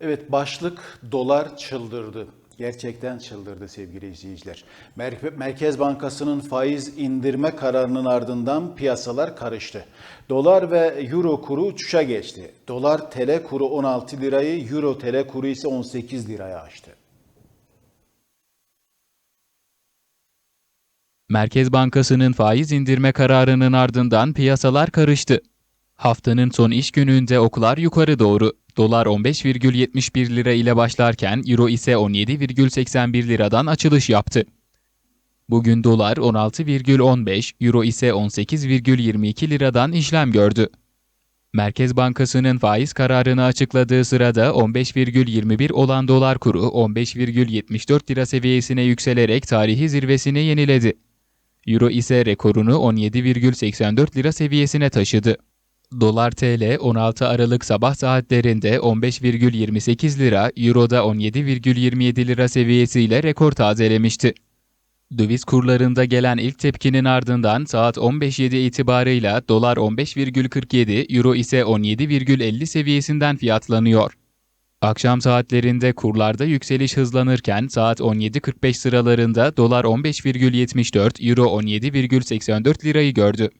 Evet başlık dolar çıldırdı. Gerçekten çıldırdı sevgili izleyiciler. Mer- Merkez Bankası'nın faiz indirme kararının ardından piyasalar karıştı. Dolar ve euro kuru uçuşa geçti. Dolar TL kuru 16 lirayı, euro TL kuru ise 18 liraya aştı. Merkez Bankası'nın faiz indirme kararının ardından piyasalar karıştı. Haftanın son iş gününde oklar yukarı doğru. Dolar 15,71 lira ile başlarken Euro ise 17,81 liradan açılış yaptı. Bugün dolar 16,15, Euro ise 18,22 liradan işlem gördü. Merkez Bankası'nın faiz kararını açıkladığı sırada 15,21 olan dolar kuru 15,74 lira seviyesine yükselerek tarihi zirvesini yeniledi. Euro ise rekorunu 17,84 lira seviyesine taşıdı. Dolar TL 16 Aralık sabah saatlerinde 15,28 lira, Euro'da 17,27 lira seviyesiyle rekor tazelemişti. Döviz kurlarında gelen ilk tepkinin ardından saat 15.07 itibarıyla dolar 15,47, euro ise 17,50 seviyesinden fiyatlanıyor. Akşam saatlerinde kurlarda yükseliş hızlanırken saat 17.45 sıralarında dolar 15,74, euro 17,84 lirayı gördü.